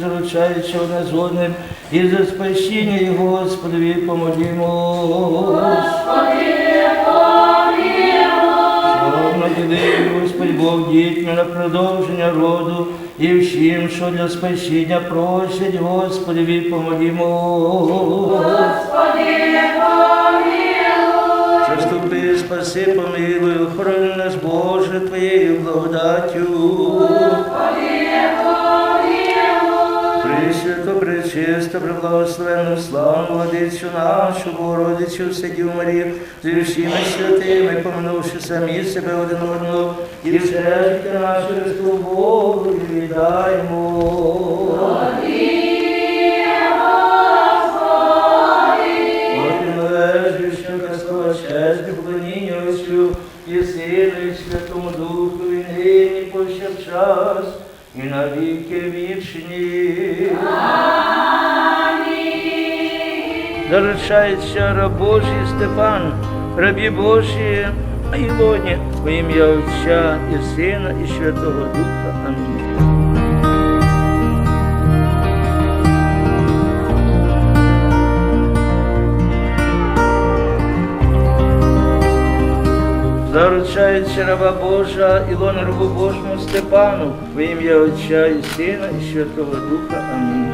заручаючи одне з одним, і за спасіння і Господові помолімо. Щоб наділив Господь Бог дітьми на продовження роду і всім, що для спасіння просять, Господові помолімо. Заступи, спаси, помилуй, охорони нас, Боже, Твоєю благодаттю. Пречисто, преблагословенну славу, Владицю нашу, Богородицю, Сидів Марію, зі всіми святими, поминувши самі себе один одного, і все життя наше Христу Богу віддаємо. І і Святому Духу, і нині, повсякчас, і на віки вічні. Заручається раб Божий Степан, рабі Божі Ілоні, во ім'я Отця і Сина, і Святого Духа. Амінь. Заручається раба Божа Ілона рабу Божому Степану, во ім'я Отця і Сина, і Святого Духа. Амінь.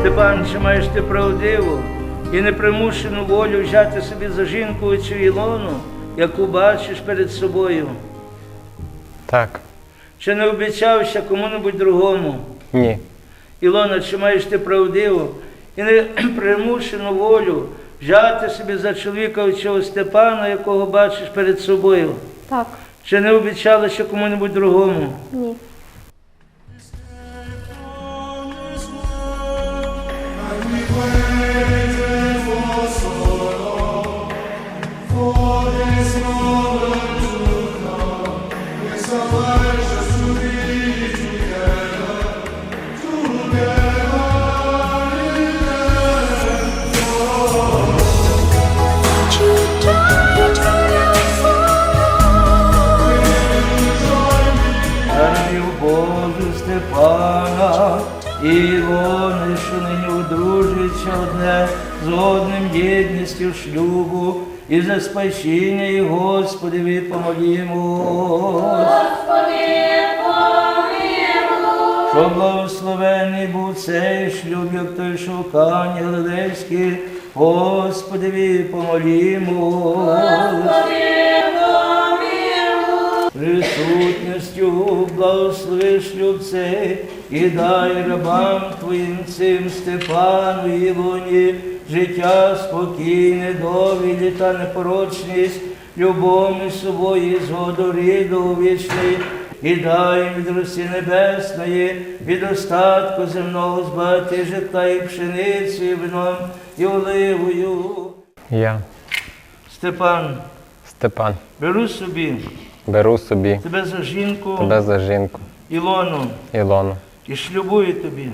Степан, чи маєш ти правдиву і непримушену волю взяти собі за жінку цю Ілону, яку бачиш перед собою? Так, Чи не обіцявся кому-небудь другому? ні, Ілона, чи маєш ти правдиву і не примушену волю взяти собі за чоловіка цього Степана, якого бачиш перед собою? Так, Чи не обіцялася кому-небудь другому? ні. І Ілони, що нині одружуються одне з одним єдністю шлюбу, і за спасіння, і Господеві помолімо. Щоб благословений був цей шлюб, як той шукання Галилейський, Господеві помолімо. Присутністю благослови шлюб цей і дай рабам твоїм цим Степану і Ілоні життя спокійне, довілі та непорочність, любов між собою, згоду ріду вічний, і дай їм від росі небесної, від остатку земного збагати життя і пшеницю, і вином, і оливою. я, Степан, Степан, беру собі беру собі тебе за жінку. тебе за жінку, Ілону, Ілону, і шлюбую тобі.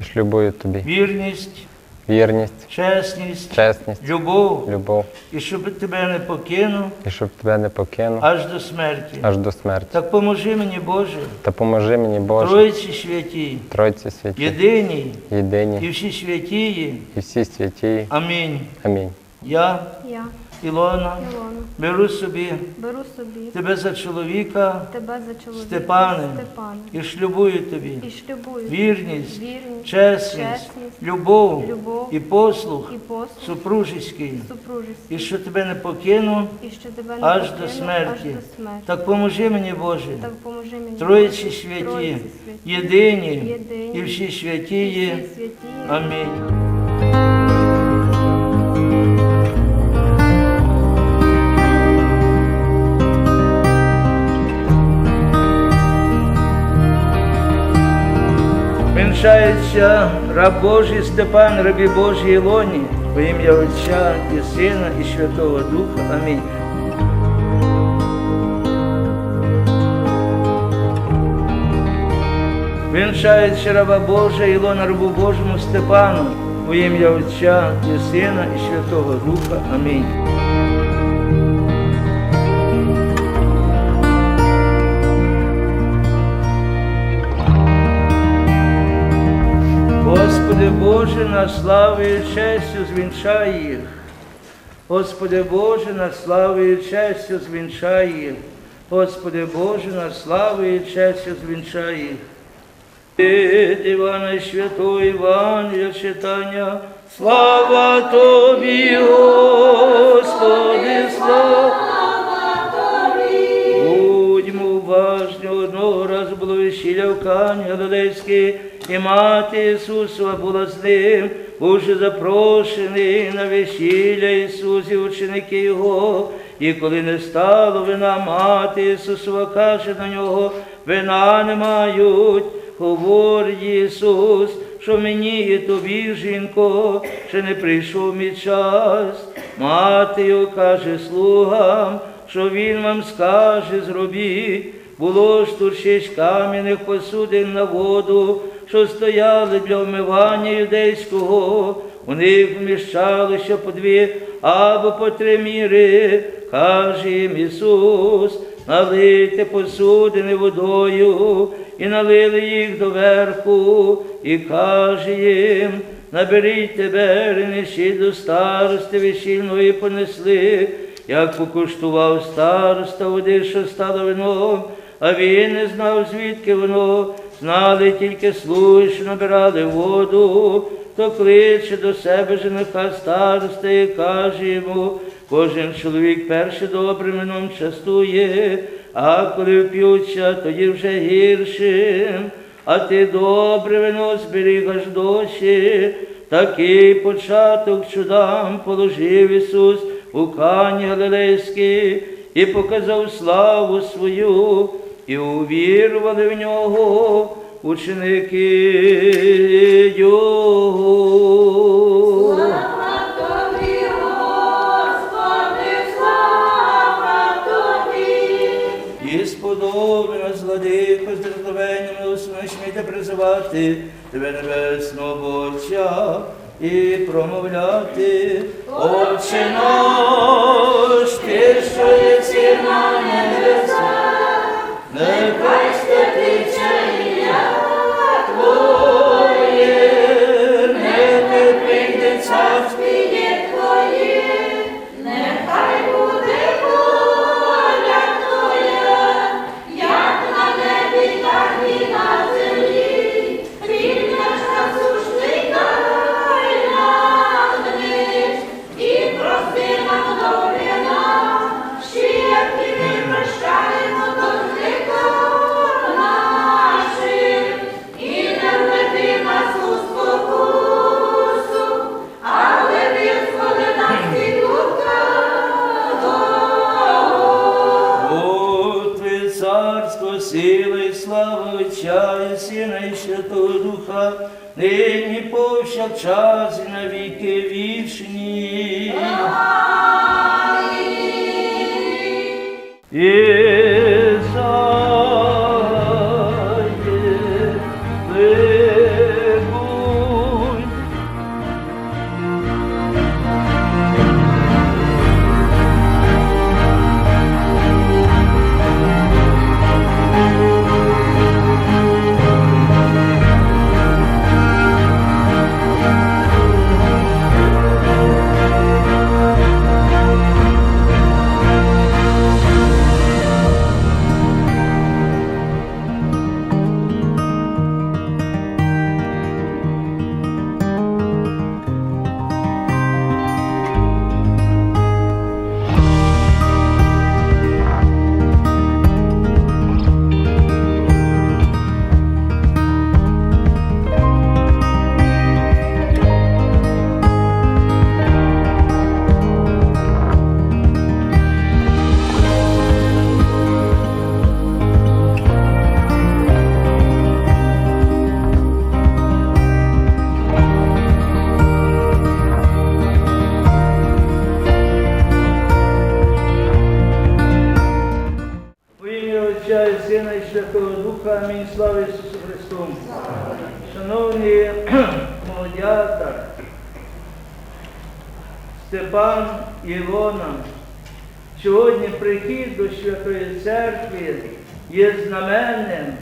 І шлюбую тобі. Вірність, вірність, чесність, чесність, любов, любов, і щоб тебе не покинув і щоб тебе не покинув аж до смерті. аж до смерті. Так поможи мені, Боже, Та поможи мені, Боже, Тройці святі, Тройці святі, єдиній і всі святії. і всі святі. Амінь. Амінь. Я, Я, Ілона, Ілона, беру собі беру собі тебе за чоловіка тебе за чоловіка Степане. Степана і шлюбую тобі і шлюбую вірність, вірність, чесність, чесність, любов любов і послух і послуг, супружеський. супружесть, І що тебе не покину і що тебе не аж покину до смерті. аж до смерті. Так поможи мені, Боже, Так поможи мені. Троїці святі, святі, єдині єдині, і всі святі. Амінь. Вінчається раб Божий Степан, рабі Божій Ілоні, во ім'я Отця і Сина і Святого Духа. Амінь. Вінчається раба Божа, Ілона рабу Божому Степану, у ім'я Отця і Сина і Святого Духа. Амінь. Боже, на славу і честю звінчай їх. Господи Боже, на славу і честю звінчай їх. Господи Боже, на славу і честю звінчай їх. Від Івана Святого Івангелія читання. Слава Тобі, Господи, слава Будьмо уважні, одного разу було весілля в Кані Галилейській, і мати Ісусова була з ним, уже запрошений на весілля Ісус і ученики Його. І коли не стало вина, мати Ісусова каже на нього, вина не мають. Говорить Ісус, що мені і тобі, жінко, ще не прийшов мій час. Мати його каже слугам, що він вам скаже, зробіть. Було ж тут шість кам'яних посудин на воду, що стояли для вмивання юдейського. У них вміщалося по дві або по три міри. Каже їм Ісус, налийте посудини водою, і налили їх доверху, і каже їм, наберіть тебе, і до старости весільної понесли, як покуштував староста води, що стало вином, а він не знав, звідки воно, знали тільки що набирали воду, то кличе до себе жениха староста і каже йому, кожен чоловік перше добрим вином частує, а коли вп'ються, тоді вже гіршим, а ти добре вино зберіг аж досі. Такий початок чудам положив Ісус у Кані Галилейській і показав славу свою, і увірували в нього ученики Його. Тобі, Господи, слава Тобі. І сподобано зладико з дерзновенням усмішнити призивати тебе небесного Отця і промовляти Отче наш, ти, що єси на небесах, Não é? Святого Духа, нині повсякчас і на віки вічні. І Амінь. Слава Ісусу Христу. Шановні молодята, Степан Ілона, сьогодні прихід до Святої Церкви є знаменним,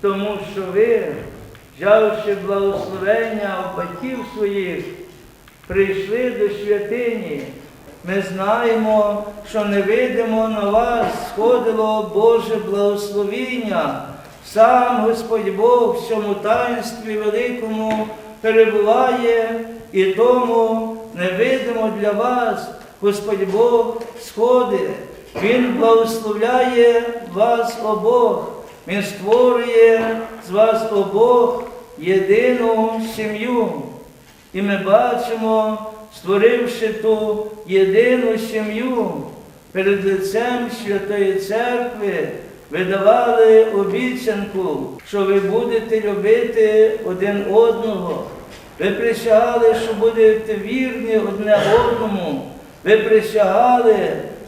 тому що ви, взявши благословення у батьків своїх, прийшли до святині. Ми знаємо, що невидимо на вас сходило Боже благословіння. Сам Господь Бог в цьому таїнстві великому перебуває, і тому невидимо для вас Господь Бог сходить. Він благословляє вас обох. Він створює з вас обох єдину сім'ю. І ми бачимо, створивши ту єдину сім'ю перед лицем Святої Церкви, ви давали обіцянку, що ви будете любити один одного. Ви присягали, що будете вірні одне одному. Ви присягали,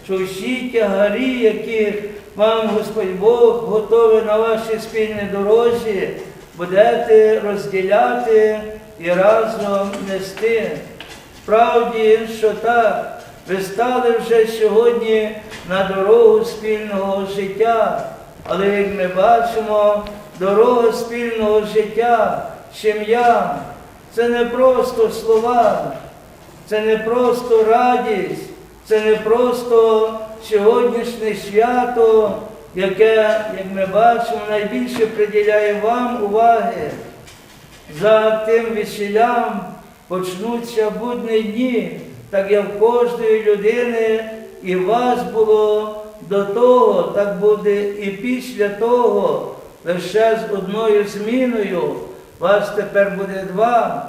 що всі тягарі, які вам Господь Бог готовий на вашій спільній дорозі, будете розділяти і разом нести. Справді, що так, ви стали вже сьогодні на дорогу спільного життя, але як ми бачимо, дорога спільного життя, сім'я це не просто слова, це не просто радість, це не просто сьогоднішнє свято, яке, як ми бачимо, найбільше приділяє вам уваги. За тим весіллям почнуться будні дні, так як в кожної людини і вас було до того, так буде і після того, лише з одною зміною. Вас тепер буде два,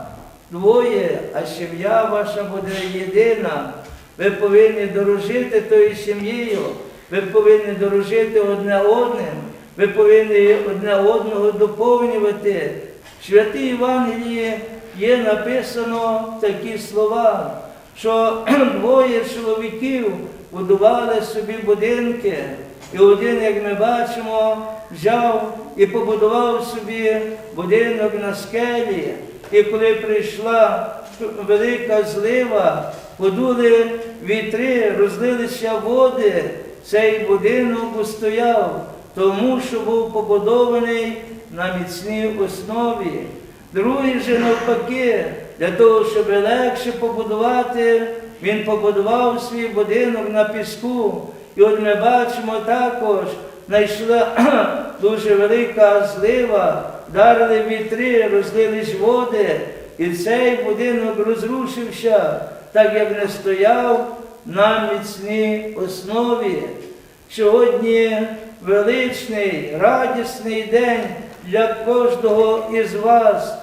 двоє, а сім'я ваша буде єдина. Ви повинні дорожити тою сім'єю, ви повинні дорожити одне одним, ви повинні одне одного доповнювати. В святій Євангелії є написано такі слова, що двоє чоловіків будували собі будинки, і один, як ми бачимо, взяв і побудував собі будинок на скелі. І коли прийшла велика злива, подули вітри, розлилися води, цей будинок устояв, тому що був побудований на міцній основі. Другий же навпаки, для того, щоб легше побудувати, він побудував свій будинок на піску. І от ми бачимо також, знайшла дуже велика злива, дарили вітри, розлились води, і цей будинок розрушився, так як не стояв на міцній основі. Сьогодні величний, радісний день для кожного із вас,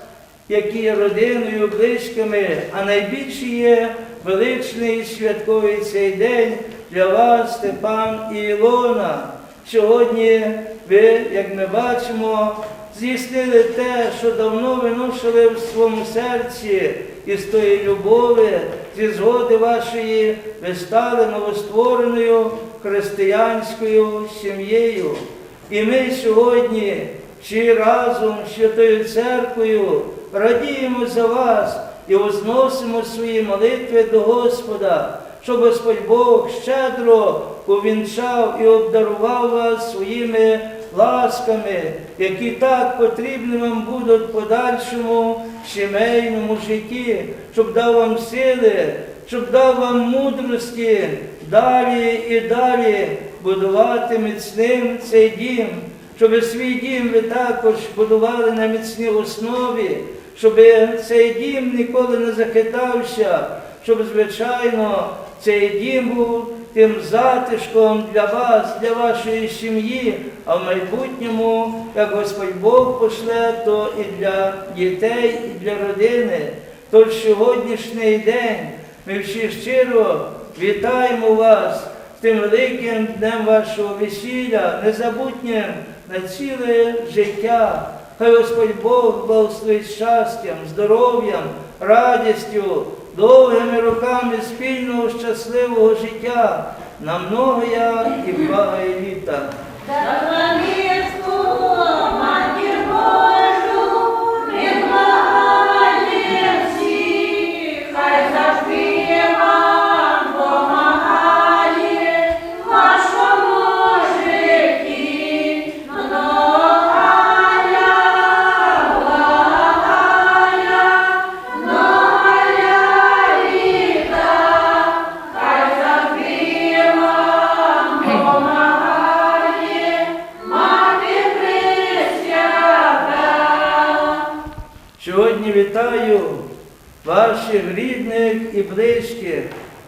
які є родиною, близькими, а найбільше є величний святковий цей день для вас, Степан і Ілона. Сьогодні ви, як ми бачимо, здійснили те, що давно виношили в своєму серці, і з тої любові, зі згоди вашої, ви стали новоствореною християнською сім'єю. І ми сьогодні всі разом з Святою Церквою радіємо за вас і возносимо свої молитви до Господа, щоб Господь Бог щедро повінчав і обдарував вас своїми ласками, які так потрібні вам будуть в подальшому сімейному житті, щоб дав вам сили, щоб дав вам мудрості далі і далі будувати міцним цей дім, щоб свій дім ви також будували на міцній основі, щоб цей дім ніколи не захитався, щоб, звичайно, цей дім був тим затишком для вас, для вашої сім'ї, а в майбутньому, як Господь Бог пошле, то і для дітей, і для родини. Тож сьогоднішній день ми всі щиро вітаємо вас тим великим днем вашого весілля, незабутнім на ціле життя. Хай Господь Бог благословить щастям, здоров'ям, радістю, довгими роками спільного щасливого життя на многоя і благої літа.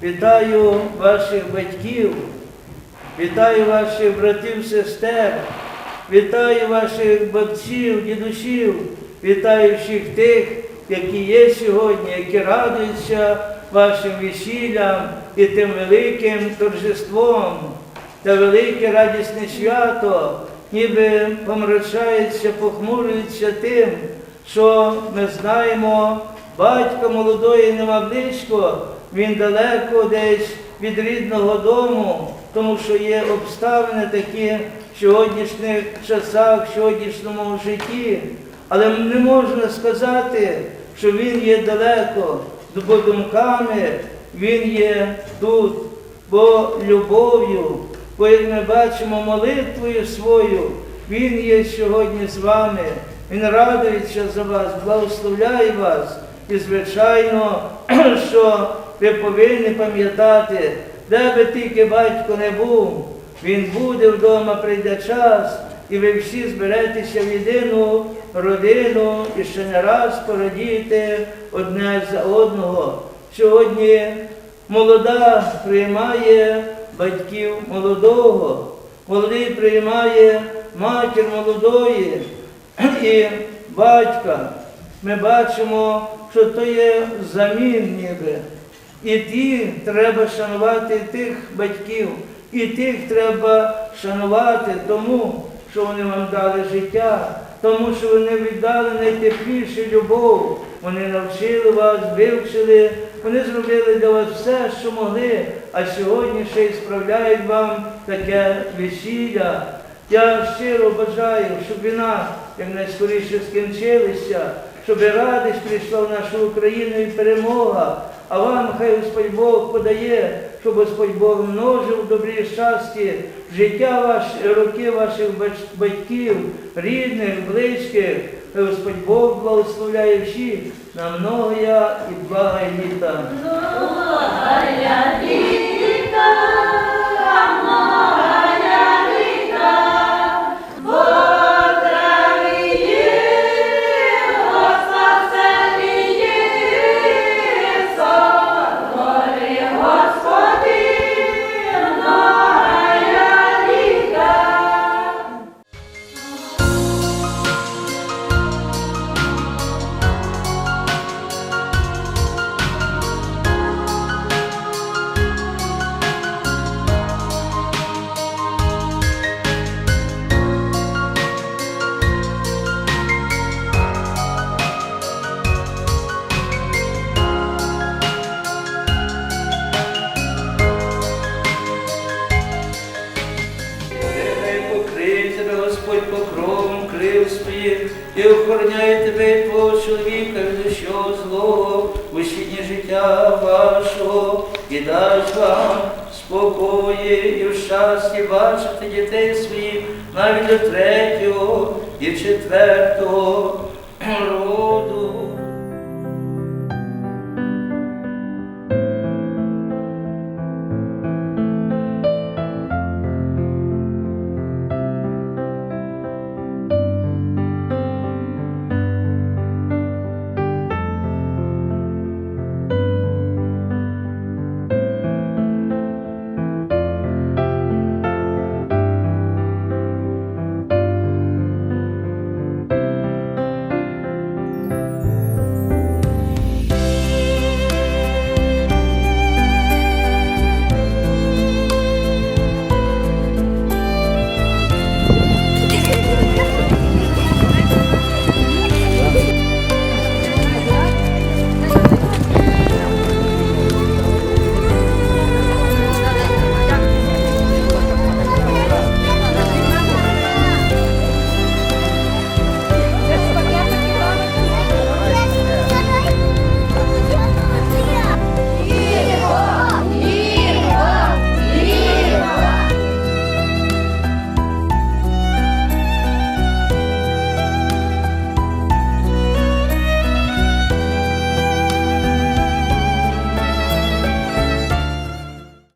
Вітаю ваших батьків, вітаю ваших братів, сестер, вітаю ваших бабців, дідусів, вітаю всіх тих, які є сьогодні, які радуються вашим весіллям і тим великим торжеством. Та велике радісне свято, ніби помрачається, похмурюється тим, що ми знаємо, батька молодої нема близько, він далеко десь від рідного дому, тому що є обставини такі в сьогоднішніх часах, в сьогоднішньому житті. Але не можна сказати, що він є далеко, бо думками він є тут, бо любов'ю, бо як ми бачимо молитвою свою, він є сьогодні з вами. Він радується за вас, благословляє вас. І, звичайно, що ви повинні пам'ятати, де би тільки батько не був, він буде вдома, прийде час, і ви всі зберетеся в єдину родину і ще не раз порадієте одне за одного. Сьогодні молода приймає батьків молодого, молодий приймає матір молодої і батька. Ми бачимо, що то є замін ніби. І ті треба шанувати тих батьків, і тих треба шанувати тому, що вони вам дали життя, тому що вони віддали найтеплішу любов. Вони навчили вас, вивчили, вони зробили для вас все, що могли, а сьогодні ще й справляють вам таке весілля. Я щиро бажаю, щоб війна якнайскоріше скінчилася, щоб радість прийшла в нашу Україну і перемога. А вам хай Господь Бог подає, щоб Господь Бог множив добрі щасті життя ваші, роки ваших батьків, рідних, близьких. Хай Господь Бог благословляє всіх на многоя і блага літа,